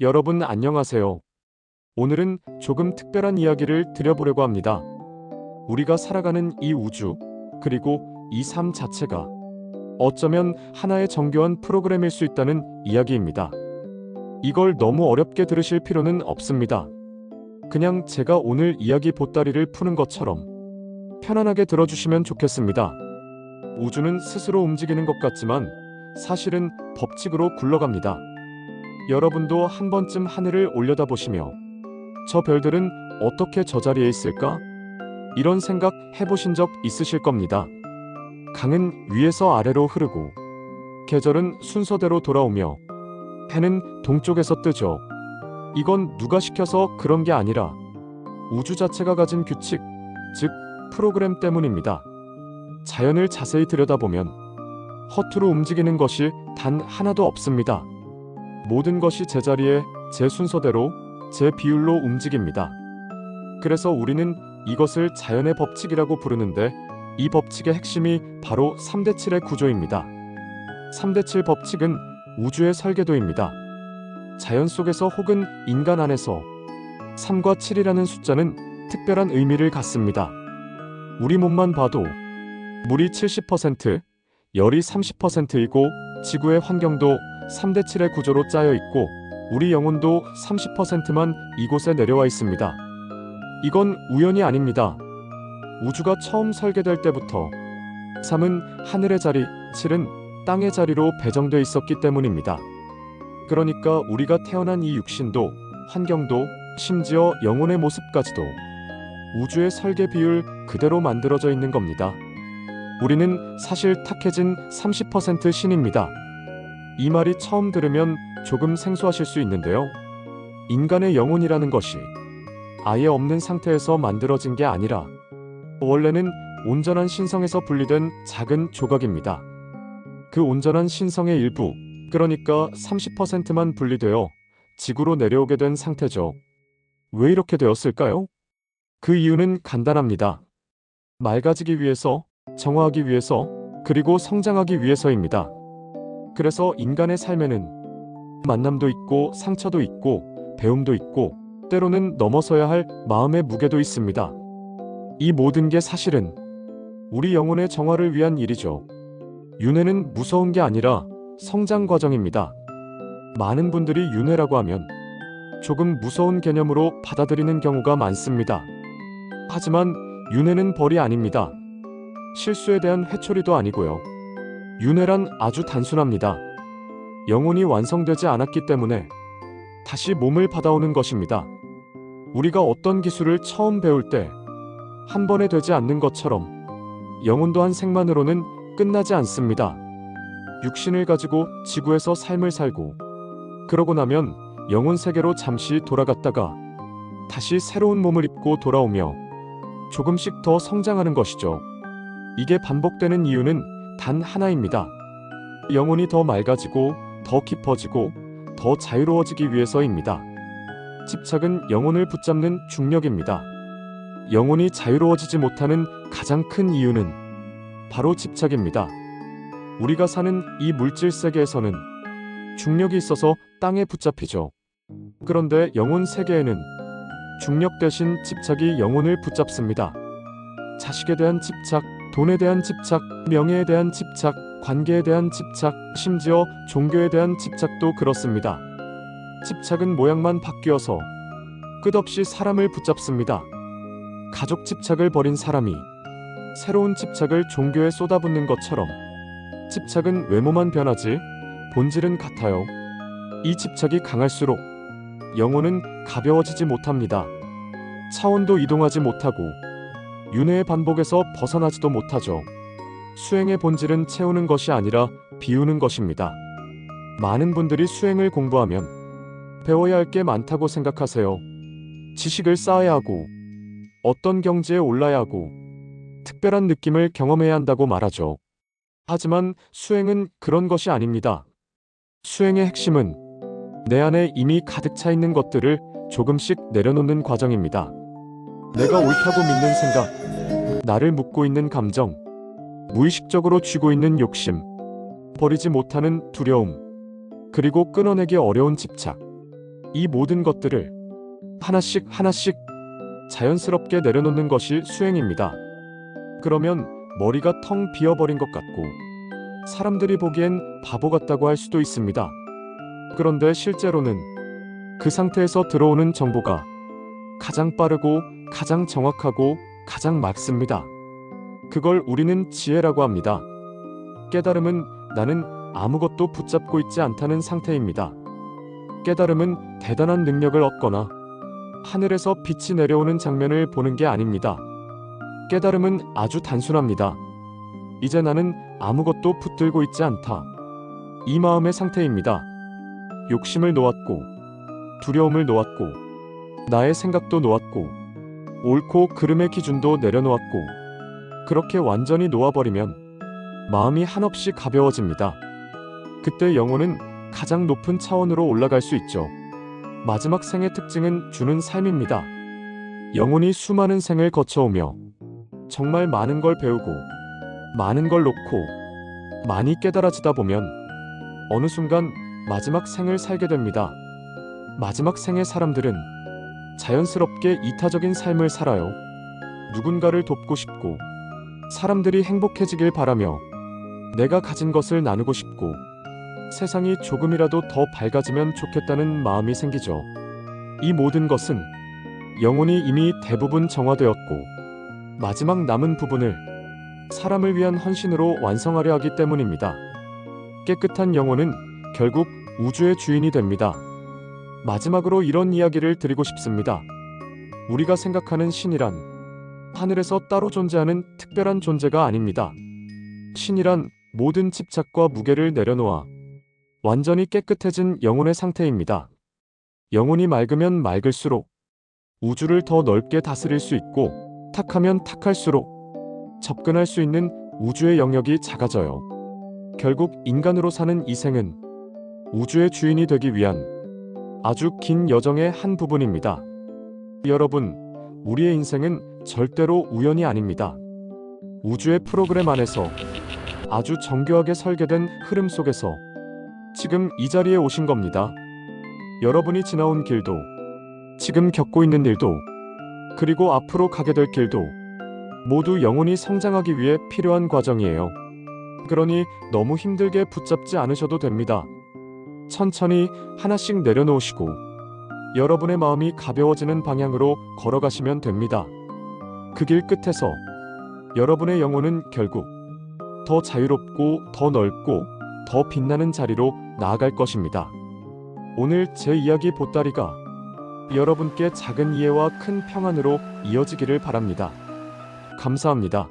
여러분 안녕하세요. 오늘은 조금 특별한 이야기를 드려보려고 합니다. 우리가 살아가는 이 우주, 그리고 이 삶 자체가 어쩌면 하나의 정교한 프로그램일 수 있다는 이야기입니다. 이걸 너무 어렵게 들으실 필요는 없습니다. 그냥 제가 오늘 이야기 보따리를 푸는 것처럼 편안하게 들어주시면 좋겠습니다. 우주는 스스로 움직이는 것 같지만 사실은 법칙으로 굴러갑니다. 여러분도 한 번쯤 하늘을 올려다보시며 저 별들은 어떻게 저 자리에 있을까? 이런 생각 해보신 적 있으실 겁니다. 강은 위에서 아래로 흐르고 계절은 순서대로 돌아오며 해는 동쪽에서 뜨죠. 이건 누가 시켜서 그런 게 아니라 우주 자체가 가진 규칙, 즉 프로그램 때문입니다. 자연을 자세히 들여다보면 허투루 움직이는 것이 단 하나도 없습니다. 모든 것이 제자리에 제 순서대로 제 비율로 움직입니다. 그래서 우리는 이것을 자연의 법칙이라고 부르는데 이 법칙의 핵심이 바로 3대 7의 구조입니다. 3대 7 법칙은 우주의 설계도입니다. 자연 속에서 혹은 인간 안에서 3과 7이라는 숫자는 특별한 의미를 갖습니다. 우리 몸만 봐도 물이 70%, 열이 30%이고 지구의 환경도 3대 7의 구조로 짜여 있고 우리 영혼도 30%만 이곳에 내려와 있습니다. 이건 우연이 아닙니다. 우주가 처음 설계될 때부터 3은 하늘의 자리, 7은 땅의 자리로 배정돼 있었기 때문입니다. 그러니까 우리가 태어난 이 육신도, 환경도, 심지어 영혼의 모습까지도 우주의 설계 비율 그대로 만들어져 있는 겁니다. 우리는 사실 탁해진 30% 신입니다. 이 말이 처음 들으면 조금 생소하실 수 있는데요. 인간의 영혼이라는 것이 아예 없는 상태에서 만들어진 게 아니라 원래는 온전한 신성에서 분리된 작은 조각입니다. 그 온전한 신성의 일부, 그러니까 30%만 분리되어 지구로 내려오게 된 상태죠. 왜 이렇게 되었을까요? 그 이유는 간단합니다. 맑아지기 위해서, 정화하기 위해서, 그리고 성장하기 위해서입니다. 그래서 인간의 삶에는 만남도 있고 상처도 있고 배움도 있고 때로는 넘어서야 할 마음의 무게도 있습니다. 이 모든 게 사실은 우리 영혼의 정화를 위한 일이죠. 윤회는 무서운 게 아니라 성장 과정입니다. 많은 분들이 윤회라고 하면 조금 무서운 개념으로 받아들이는 경우가 많습니다. 하지만 윤회는 벌이 아닙니다. 실수에 대한 회초리도 아니고요. 윤회란 아주 단순합니다. 영혼이 완성되지 않았기 때문에 다시 몸을 받아오는 것입니다. 우리가 어떤 기술을 처음 배울 때 한 번에 되지 않는 것처럼 영혼도 한 생만으로는 끝나지 않습니다. 육신을 가지고 지구에서 삶을 살고 그러고 나면 영혼 세계로 잠시 돌아갔다가 다시 새로운 몸을 입고 돌아오며 조금씩 더 성장하는 것이죠. 이게 반복되는 이유는 단 하나입니다. 영혼이 더 맑아지고 더 깊어지고 더 자유로워지기 위해서입니다. 집착은 영혼을 붙잡는 중력입니다. 영혼이 자유로워지지 못하는 가장 큰 이유는 바로 집착입니다. 우리가 사는 이 물질 세계에서는 중력이 있어서 땅에 붙잡히죠. 그런데 영혼 세계에는 중력 대신 집착이 영혼을 붙잡습니다. 자식에 대한 집착, 돈에 대한 집착, 명예에 대한 집착, 관계에 대한 집착, 심지어 종교에 대한 집착도 그렇습니다. 집착은 모양만 바뀌어서 끝없이 사람을 붙잡습니다. 가족 집착을 버린 사람이 새로운 집착을 종교에 쏟아붓는 것처럼 집착은 외모만 변하지 본질은 같아요. 이 집착이 강할수록 영혼은 가벼워지지 못합니다. 차원도 이동하지 못하고 윤회의 반복에서 벗어나지도 못하죠. 수행의 본질은 채우는 것이 아니라 비우는 것입니다. 많은 분들이 수행을 공부하면 배워야 할 게 많다고 생각하세요. 지식을 쌓아야 하고 어떤 경지에 올라야 하고 특별한 느낌을 경험해야 한다고 말하죠. 하지만 수행은 그런 것이 아닙니다. 수행의 핵심은 내 안에 이미 가득 차 있는 것들을 조금씩 내려놓는 과정입니다. 내가 옳다고 믿는 생각, 나를 묶고 있는 감정, 무의식적으로 쥐고 있는 욕심, 버리지 못하는 두려움, 그리고 끊어내기 어려운 집착. 이 모든 것들을 하나씩 하나씩 자연스럽게 내려놓는 것이 수행입니다. 그러면 머리가 텅 비어버린 것 같고 사람들이 보기엔 바보 같다고 할 수도 있습니다. 그런데 실제로는 그 상태에서 들어오는 정보가 가장 빠르고 가장 정확하고 가장 맞습니다. 그걸 우리는 지혜라고 합니다. 깨달음은 나는 아무것도 붙잡고 있지 않다는 상태입니다. 깨달음은 대단한 능력을 얻거나 하늘에서 빛이 내려오는 장면을 보는 게 아닙니다. 깨달음은 아주 단순합니다. 이제 나는 아무것도 붙들고 있지 않다. 이 마음의 상태입니다. 욕심을 놓았고, 두려움을 놓았고, 나의 생각도 놓았고, 옳고 그름의 기준도 내려놓았고, 그렇게 완전히 놓아버리면 마음이 한없이 가벼워집니다. 그때 영혼은 가장 높은 차원으로 올라갈 수 있죠. 마지막 생의 특징은 주는 삶입니다. 영혼이 수많은 생을 거쳐오며 정말 많은 걸 배우고 많은 걸 놓고 많이 깨달아지다 보면 어느 순간 마지막 생을 살게 됩니다. 마지막 생의 사람들은 자연스럽게 이타적인 삶을 살아요. 누군가를 돕고 싶고 사람들이 행복해지길 바라며 내가 가진 것을 나누고 싶고 세상이 조금이라도 더 밝아지면 좋겠다는 마음이 생기죠. 이 모든 것은 영혼이 이미 대부분 정화되었고 마지막 남은 부분을 사람을 위한 헌신으로 완성하려 하기 때문입니다. 깨끗한 영혼은 결국 우주의 주인이 됩니다. 마지막으로 이런 이야기를 드리고 싶습니다. 우리가 생각하는 신이란 하늘에서 따로 존재하는 특별한 존재가 아닙니다. 신이란 모든 집착과 무게를 내려놓아 완전히 깨끗해진 영혼의 상태입니다. 영혼이 맑으면 맑을수록 우주를 더 넓게 다스릴 수 있고 탁하면 탁할수록 접근할 수 있는 우주의 영역이 작아져요. 결국 인간으로 사는 이 생은 우주의 주인이 되기 위한 아주 긴 여정의 한 부분입니다. 여러분, 우리의 인생은 절대로 우연이 아닙니다. 우주의 프로그램 안에서 아주 정교하게 설계된 흐름 속에서 지금 이 자리에 오신 겁니다. 여러분이 지나온 길도, 지금 겪고 있는 일도, 그리고 앞으로 가게 될 길도 모두 영혼이 성장하기 위해 필요한 과정이에요. 그러니 너무 힘들게 붙잡지 않으셔도 됩니다. 천천히 하나씩 내려놓으시고 여러분의 마음이 가벼워지는 방향으로 걸어가시면 됩니다. 그 길 끝에서 여러분의 영혼은 결국 더 자유롭고 더 넓고 더 빛나는 자리로 나아갈 것입니다. 오늘 제 이야기 보따리가 여러분께 작은 이해와 큰 평안으로 이어지기를 바랍니다. 감사합니다.